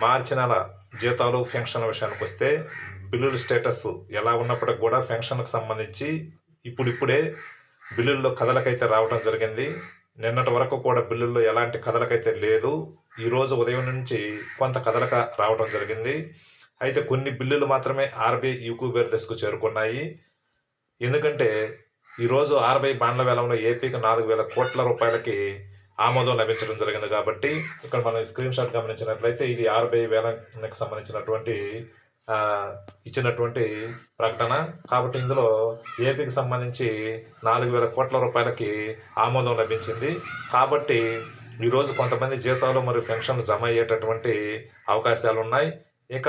మార్చి నెల జీతాలు పెన్షన్ల విషయానికి వస్తే బిల్లుల స్టేటస్ ఎలా ఉన్నప్పటికి కూడా పెన్షన్కు సంబంధించి ఇప్పుడిప్పుడే బిల్లుల్లో కథలకైతే రావడం జరిగింది. నిన్నటి వరకు కూడా బిల్లుల్లో ఎలాంటి కథలకైతే లేదు. ఈరోజు ఉదయం నుంచి కొంత కథలక రావడం జరిగింది. అయితే కొన్ని బిల్లులు మాత్రమే ఆర్బీఐ యూక్యూబేర్ దశకు చేరుకున్నాయి. ఎందుకంటే ఈరోజు ఆర్బీఐ బాండ్ల వేలంలో ఏపీకి నాలుగు వేల కోట్ల రూపాయలకి ఆమోదం లభించడం జరిగింది కాబట్టి ఇక్కడ మనం స్క్రీన్ షాట్ గమనించినట్లయితే ఇది ఆర్బీఐ వేలానికి సంబంధించినటువంటి ఇచ్చినటువంటి ప్రకటన. కాబట్టి ఇందులో ఏపీకి సంబంధించి నాలుగు వేల కోట్ల రూపాయలకి ఆమోదం లభించింది. కాబట్టి ఈరోజు కొంతమంది జీతాలు మరియు పెన్షన్లు జమ అయ్యేటటువంటి అవకాశాలు ఉన్నాయి ఇక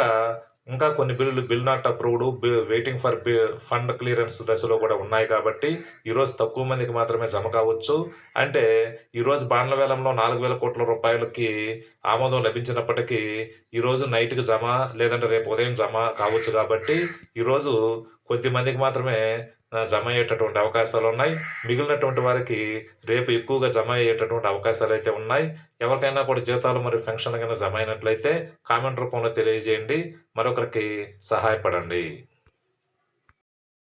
ఇంకా కొన్ని బిల్లులు bill not approved waiting for fund clearance దశలో కూడా ఉన్నాయి కాబట్టి ఈరోజు తక్కువ మందికి మాత్రమే జమ కావచ్చు. అంటే ఈరోజు బాండ్ల వేలంలో నాలుగు వేల కోట్ల రూపాయలకి ఆమోదం లభించినప్పటికీ ఈరోజు నైట్కి జమ లేదంటే రేపు ఉదయం జమ కావచ్చు కాబట్టి ఈరోజు కొద్ది మందికి మాత్రమే జమ అయ్యేటటువంటి అవకాశాలు ఉన్నాయి. మిగిలినటువంటి వారికి రేపు ఎక్కువగా జమ అయ్యేటటువంటి అవకాశాలు అయితే ఉన్నాయి. ఎవరికైనా కూడా జీతాలు మరియు పెన్షన్ కన్నా జమ అయినట్లయితే కామెంట్ రూపంలో తెలియజేయండి. మరొకరికి సహాయపడండి.